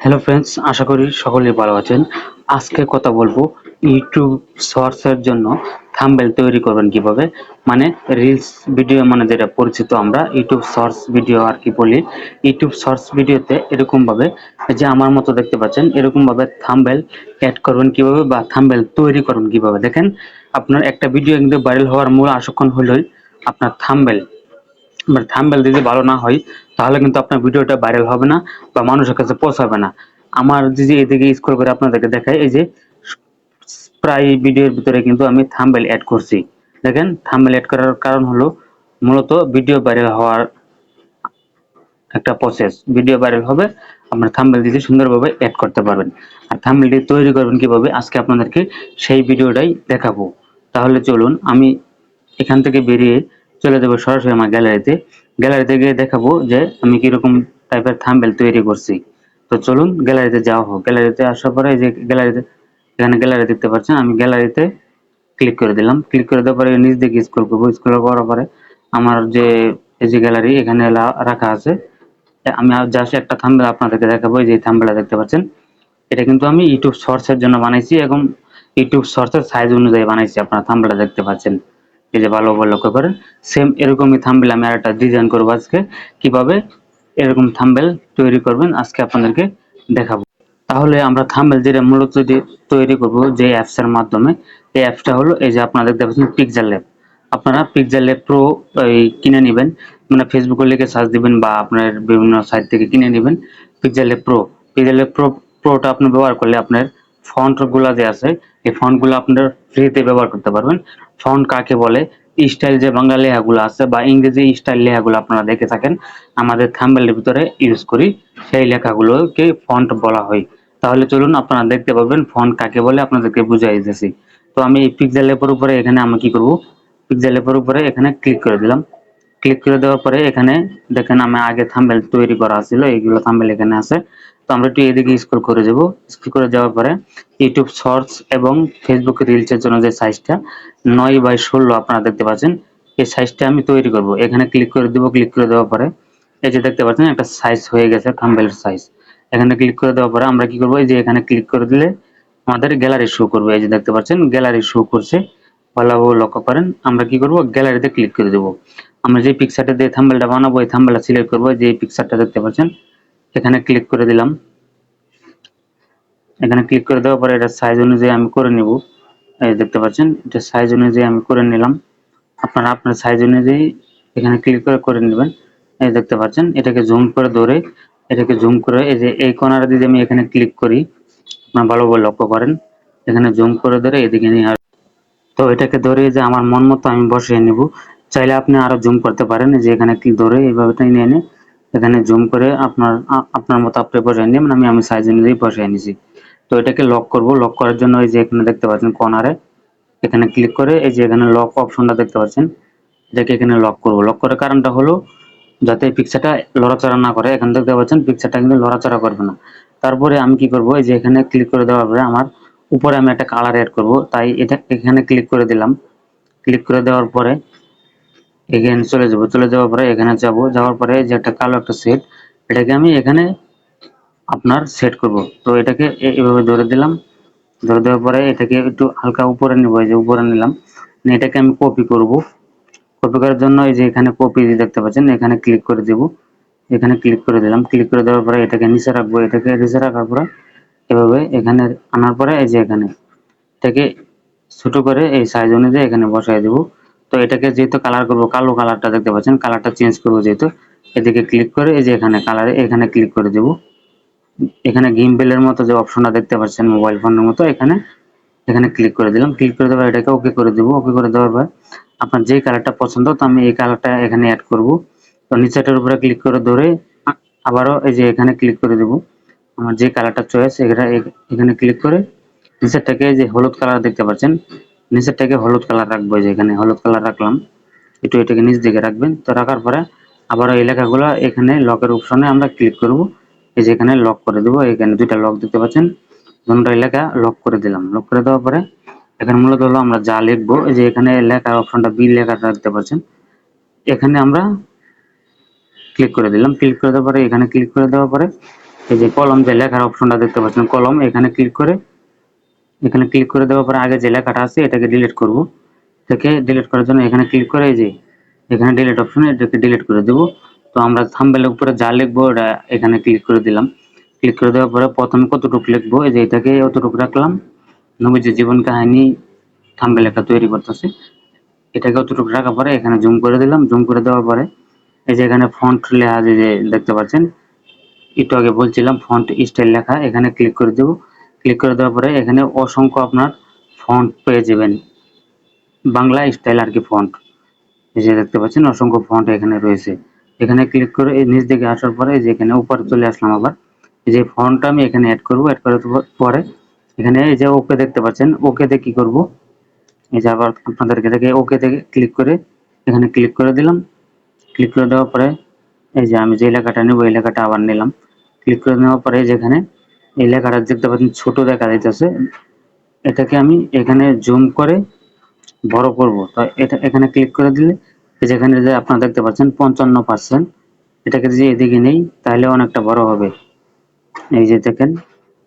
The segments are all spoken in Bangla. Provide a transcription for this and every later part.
হ্যালো ফ্রেন্ডস আশা করি সকলেই ভালো আছেন। আজকে কথা বলব ইউটিউব শর্টসের জন্য থাম্বেল তৈরি করবেন কীভাবে। মানে রিলস ভিডিও মানে যেটা পরিচিত আমরা ইউটিউব শর্টস ভিডিও আর কি বলি। ইউটিউব শর্টস ভিডিওতে এরকম ভাবে যে আমার মতো দেখতে পাচ্ছেন এরকম ভাবে থাম্বেল অ্যাড করবেন কীভাবে বা থাম্বেল তৈরি করবেন কীভাবে। দেখেন, আপনার একটা ভিডিও কিন্তু ভাইরাল হওয়ার মূল আসক্ষণ হলোই আপনার থাম্বেল মানে থাম্বেল যদি ভালো না হয় তাহলে কিন্তু আপনার ভিডিওটা ভাইরাল হবে না বা মানুষের কাছে পৌঁছাবে না। আমার যদি এদিকে স্ক্রল করে আপনাদেরকে দেখাই, এই যে প্রায় ভিডিওর ভিতরে কিন্তু আমি থাম্বেল অ্যাড করছি। দেখেন থাম্বেল অ্যাড করার কারণ হলো মূলত ভিডিও ভাইরাল হওয়ার একটা প্রসেস ভিডিও ভাইরাল হবে, আপনার থাম্বেল দিয়ে সুন্দরভাবে অ্যাড করতে পারবেন। আর থাম্বেলটি তৈরি করবেন কীভাবে, আজকে আপনাদেরকে সেই ভিডিওটাই দেখাবো। তাহলে চলুন, আমি এখান থেকে বেরিয়ে চলে যাব সরাসরি আমার গ্যালারিতে গ্যালারিতে গিয়ে দেখাবো যে আমি কীরকম টাইপের থাম্বেল তৈরি করছি। তো চলুন গ্যালারিতে যাওয়া হোক। গ্যালারিতে আসার পরে যে গ্যালারিতে, এখানে গ্যালারি দেখতে পাচ্ছেন, আমি গ্যালারিতে ক্লিক করে দিলাম। ক্লিক করে দেওয়ার পরে নিচ দিকে স্ক্রল করব। স্ক্রল করার পরে আমার যে, এই যে গ্যালারি, এখানে রাখা আছে। আমি জাস্ট একটা থাম্বেল আপনাদেরকে দেখাবো যে থাম্বেলটা দেখতে পাচ্ছেন। এটা কিন্তু আমি ইউটিউব শর্টসের জন্য বানাইছি এবং ইউটিউব শর্টসের সাইজ অনুযায়ী বানাইছি, আপনারা থাম্বেলটা দেখতে পাচ্ছেন। এই যে ভালোভাবে লক্ষ্য করেন সেম এরকমই থাম্বেল আমি আরেকটা ডিজাইন করব আজকে। কীভাবে এরকম থাম্বেল তৈরি করবেন, আজকে আপনাদেরকে দেখাবো। তাহলে আমরা থাম্বেল যেটা মূলত তৈরি করব যে অ্যাপস এর মাধ্যমে, এই অ্যাপসটা হলো এই যে আপনারা দেখতে পাচ্ছেন পিকচার ল্যাব আপনারা পিকচার ল্যাব প্রো কিনে নেবেন। মানে ফেসবুকে লিখে সার্চ দিবেন বা আপনার বিভিন্ন সাইট থেকে কিনে নেবেন picture lab pro picture lab pro প্রোটা আপনি ব্যবহার করলে আপনার ফন্টগুলা যে আছে, এই ফন্টগুলো আপনার ফ্রিতে ব্যবহার করতে পারবেন। ফন্ট কাকে বলে? স্টাইল যে বাংলা লেখাগুলো আছে বা ইংরেজি স্টাইল লেখাগুলো আপনারা দেখে থাকেন, আমাদের থাম্বেলের ভিতরে ইউজ করি, সেই লেখাগুলোকে ফন্ট বলা হয়। তাহলে চলুন আপনারা দেখতে পাবেন ফন্ট কাকে বলে, আপনাদেরকে বুঝাই দিতেছি। তো আমি এই পিকজেল লেপের উপরে এখানে আমি কি করব? পিকজেল লেপের উপরে এখানে ক্লিক করে দিলাম। ক্লিক করে দেওয়ার পরে এখানে দেখেন আমি আগে থাম্বেল তৈরি করা ছিল, এইগুলো থাম্বেল এখানে আছে। তো আমরা একটু এদিকে স্ক্রল করে যাব। স্ক্রল করে যাওয়ার পরে ইউটিউব শর্টস এবং ফেসবুক রিলসের জন্য যে সাইজটা নয় বাই ষোলো আপনারা দেখতে পাচ্ছেন। এই সাইজটা আমি তৈরি করব। এখানে ক্লিক করে দেবো ক্লিক করে দেওয়ার পরে এই যে দেখতে পাচ্ছেন একটা সাইজ হয়ে গেছে থাম্বেলের সাইজ এখানে ক্লিক করে দেওয়ার পরে আমরা কি করব? এই যে এখানে ক্লিক করে দিলে আমাদের গ্যালারি শো করবে। এই যে দেখতে পাচ্ছেন গ্যালারি শো করছে। ভালোভাবে লক্ষ্য করেন, আমরা কি করব? গ্যালারিতে ক্লিক করে দেবো। আমরা যে পিকচারটা দিয়ে থাম্বেলটা বানাবো, এই থাম্বেলটা সিলেক্ট করব। যে পিকচারটা দেখতে পাচ্ছেন এখানে ক্লিক করে দিলাম। এখানে ক্লিক করে দেওয়ার পরে এটা সাইজ অনুযায়ী আমি করে নিব। এই দেখতে পাচ্ছেন, এটা সাইজ অনুযায়ী আমি করে নিলাম। আপনারা আপনার সাইজ অনুযায়ী এখানে ক্লিক করে করে নেবেন। এই দেখতে পাচ্ছেন, এটাকে জুম করে ধরে, এটাকে জুম করে, এই যে এই কর্নারে যদি আমি এখানে ক্লিক করি। আপনারা ভালোভাবে লক্ষ্য করেন। এখানে জুম করে ধরে এদিকে নিয়ে আস তো এটাকে ধরে যে আমার মন মতো আমি বসিয়ে নিব। চাইলে আপনি আরও জুম করতে পারেন যে এখানে ক্লিক ধরে এইভাবে নিয়ে এনে এখানে জুম করে আপনার আপনার মতো আপনি নিয়ে নেবেন আমি আমি সাইজ অনুযায়ী বসিয়ে নিয়েছি তো এটাকে লক করব। লক করার জন্য এই যে এখানে দেখতে পাচ্ছেন কর্নারে এখানে ক্লিক করে এই যে এখানে লক অপশনটা দেখতে পাচ্ছেন, এটাকে এখানে লক করব। লক করার কারণটা হলো, যাতে পিকচারটা লড়াচড়া না করে, এখানে দেখতে পাচ্ছেন পিকচারটা কিন্তু লড়াচড়া করবে না। তারপরে আমি কি করব? এই যে এখানে ক্লিক করে দেওয়ার পরে আমার উপরে আমি একটা কালার অ্যাড করব। তাই এটা এখানে ক্লিক করে দিলাম। ক্লিক করে দেওয়ার পরে এখানে চলে যাব, চলে যাওয়ার পরে এখানে যাব, যাওয়ার পরে যে একটা কালো একটা সেট এটাকে আমি এখানে আপনার সেট করব। তো এটাকে এভাবে ধরে দিলাম। ধরে দেওয়ার পরে এটাকে একটু হালকা উপরে নেব, এই যে উপরে নিলাম। এটাকে আমি কপি করব। কপি করার জন্য এই যে এখানে কপি দেখতে পাচ্ছেন, এখানে ক্লিক করে দেব। এখানে ক্লিক করে দিলাম। ক্লিক করে দেওয়ার পরে এটাকে নিচে রাখব। এটাকে নিচে রাখার পরে এভাবে এখানে আনার পরে এই যে এখানে এটাকে ছোট করে এই সাইজ অনুযায়ী এখানে বসাই দেব। তো এটাকে যেহেতু কালার করব, কালো কালারটা দেখতে পাচ্ছেন কালারটা চেঞ্জ করব যেহেতু, এদিকে ক্লিক করে এই যে এখানে কালারে এখানে ক্লিক করে দেবো। এখানে গিম্বেলের মতো যে অপশনটা দেখতে পাচ্ছেন মোবাইল ফোনের মতো, এখানে এখানে ক্লিক করে দিলাম। ক্লিক করে দেওয়ার এটাকে ওকে করে দেবো। ওকে করে দেওয়ার পর আপনার যে কালারটা পছন্দ, তো আমি এই কালারটা এখানে অ্যাড করব। তো নিচেটার উপরে ক্লিক করে ধরে আবারও এই যে এখানে ক্লিক করে দেব। আমার যে কালারটা চয়েস এখানে এখানে ক্লিক করে নিচেরটাকে যে হলুদ কালার দেখতে পাচ্ছেন নিচেরটাকে হলুদ কালার রাখব যে এখানে হলুদ কালার রাখলাম। একটু এটাকে নিচ দিকে রাখবেন, তো রাখার পরে আবার এই লেখাগুলো এখানে লকের অপশনে আমরা ক্লিক করব। এই যে এখানে লক করে দেবো, এখানে দুইটা লক দিতে পাচ্ছেন। দুটো লেখা লক করে দিলাম। লক করে দেওয়ার পরে এখানে মূলত হলো আমরা যা লিখব, এই যে এখানে লেখার অপশনটা বি লেখাটা দেখতে পাচ্ছেন। এখানে আমরা ক্লিক করে দিলাম। ক্লিক করে দেওয়ার পরে এখানে ক্লিক করে দেওয়ার পরে এই যে কলম যে লেখার অপশনটা দেখতে পাচ্ছেন কলম এখানে ক্লিক করে এখানে ক্লিক করে দেওয়ার পরে আগে যে লেখাটা আছে এটাকে ডিলিট করব। থেকে ডিলিট করার জন্য এখানে ক্লিক করে এই যে এখানে ডিলিট অপশনে এটাকে ডিলিট করে দেব। তো আমরা থাম্বেলের উপরে যা লিখব এটা এখানে ক্লিক করে দিলাম। ক্লিক করে দেওয়ার পরে প্রথমে কতটুকু লিখব? এই যে এটাকে অতটুকু রাখলাম। নবীর যে জীবন কাহিনী থাম্বেল একটা তৈরি করতেছে। এটাকে অতটুকু রাখার পরে এখানে জুম করে দিলাম। জুম করে দেওয়ার পরে এই যে এখানে ফন্ট লেখা যে দেখতে পাচ্ছেন? একটু আগে বলছিলাম ফন্ট স্টাইল লেখা। এখানে ক্লিক করে দেব। ক্লিক করে দেওয়ার পরে এখানে অসংখ্য আপনার ফন্ট পেয়ে যাবেন। বাংলা স্টাইল আর কি ফন্ট এই যে দেখতে পাচ্ছেন, অসংখ্য ফন্ট এখানে রয়েছে। এখানে ক্লিক করে এই নিচ দিকে আসার পরে যে এখানে উপরে চলে আসলাম আবার। এই যে ফন্টটা আমি এখানে অ্যাড করব অ্যাড করার পরে এখানে এই যে ওকে দেখতে পাচ্ছেন ওকেতে কি করব? এই যে আবার আপনাদেরকে দেখে ওকে থেকে ক্লিক করে এখানে ক্লিক করে দিলাম। ক্লিক করে দেওয়ার পরে এই যে আমি যে এলাকাটা নেব এলাকাটা আবার নিলাম। ক্লিক করে নেওয়ার পরে যেখানে এই লেখাটা দেখতে পাচ্ছেন, ছোট দেখা যাইতেছে এটাকে আমি এখানে জুম করে বড় করব। তো এটা এখানে ক্লিক করে দিলে যেখানে যে আপনারা দেখতে পাচ্ছেন, পঞ্চান্ন পার্সেন্ট এটাকে যদি এদিকে নেই, তাহলে অনেকটা বড় হবে। এই যে দেখেন,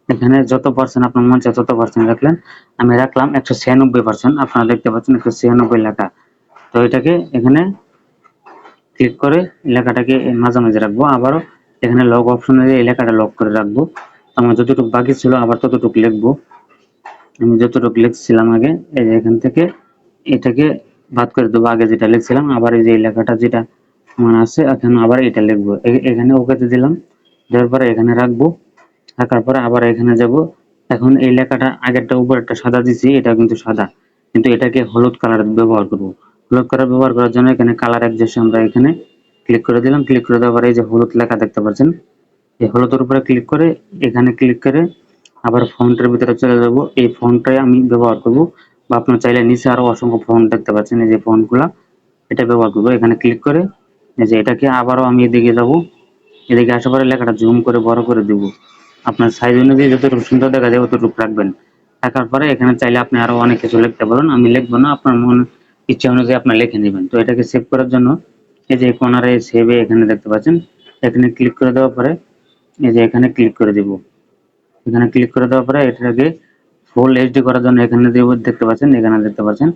এখানে যত পার্সেন্ট আপনার মন চায় তত পার্সেন্ট রাখলেন। আমি রাখলাম একশো ছিয়ানব্বই পার্সেন্ট আপনারা দেখতে পাচ্ছেন একশো ছিয়ানব্বই লেখা। তো এটাকে এখানে ক্লিক করে এলাকাটাকে মাঝামাঝি রাখব। আবারও এখানে লগ অপশনে এই লেখাটা লক করে রাখব। আমার যতটুকু বাকি ছিল, আবার ততটুকু লিখব। আমি যতটুকু লিখছিলাম আগে, এই যে এখান থেকে এটাকে বাদ করে দেবো। আগে যেটা লিখছিলাম, আবার এই যে লেখাটা যেটা আমার আছে, এখন আবার এটা লিখব। এখানে ওকেতে দিলাম। দেওয়ার পরে এখানে রাখব। রাখার পরে আবার এখানে যাব। এখন এই লেখাটা আগেরটা, উপরেরটা সাদা দিছি এটা কিন্তু সাদা। কিন্তু এটাকে হলুদ কালার ব্যবহার করব। হলুদ কালার ব্যবহার করার জন্য এখানে কালার অ্যাডজাস্ট আমরা এখানে। ক্লিক করে দিলাম। ক্লিক করে দেওয়ার পরে এই যে হলুদ লেখা দেখতে পাচ্ছেন। এই হলুদের উপরে ক্লিক করে, এখানে ক্লিক করে আবার ফন্টের ভিতরে চলে যাব। এই ফন্টটাই আমি ব্যবহার করব। বা আপনার চাইলে নিচে আরও অসংখ্য ফন্ট দেখতে পাচ্ছেন, এই যে ফন্টগুলা এটা ব্যবহার করব। এখানে ক্লিক করে, এই যে এটাকে আবারও আমি এদিকে যাব। এদিকে আসার পরে লেখাটা জুম করে, বড় করে দিব। আপনার সাইজ অনুযায়ী যতটুকু সুন্দর দেখা যায় ততটুকু রাখবেন। রাখার পরে এখানে চাইলে আপনি আরও অনেক কিছু লিখতে পারেন। আমি লিখব না, আপনার মন ইচ্ছা অনুযায়ী আপনি লিখে নেবেন। তো এটাকে সেভ করার জন্য এই যে কর্নারে সেভে এখানে দেখতে পাচ্ছেন। এখানে ক্লিক করে দেওয়ার পরে এই যে এখানে ক্লিক করে দিব। এখানে ক্লিক করে দেওয়ার পরে এটাকে ফুল এইচডি করার জন্য এখানে দিব দেখতে পাচ্ছেন, এখানে দেখতে পাচ্ছেন।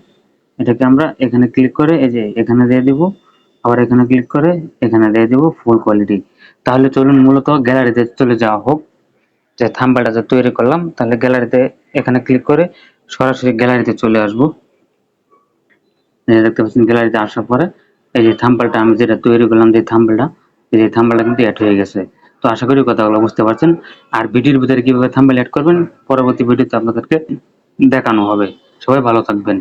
এটাকে আমরা এখানে ক্লিক করে এই যে এখানে দিয়ে দিব, আবার এখানে ক্লিক করে এখানে দিয়ে দিব ফুল কোয়ালিটি তাহলে চলুন মূলত গ্যালারিতে চলে যাওয়া হোক। যে থাম্বাটা যা তৈরি করলাম, তাহলে গ্যালারিতে এখানে ক্লিক করে সরাসরি গ্যালারিতে চলে আসব। দেখতে পাচ্ছেন গ্যালারিতে আসার পরে এই যে থাম্বলটা আমি যেটা তৈরি করলাম, যে থাম্বলটা, এই যে থাম্বলটা কিন্তু অ্যাড হয়ে গেছে। আশা করি কথাগুলো বুঝতে পারছেন। আর ভিডিওর ভিতরে কীভাবে থাম্বেল অ্যাড করবেন, পরবর্তী ভিডিওতে আপনাদেরকে দেখানো হবে। সবাই ভালো থাকবেন।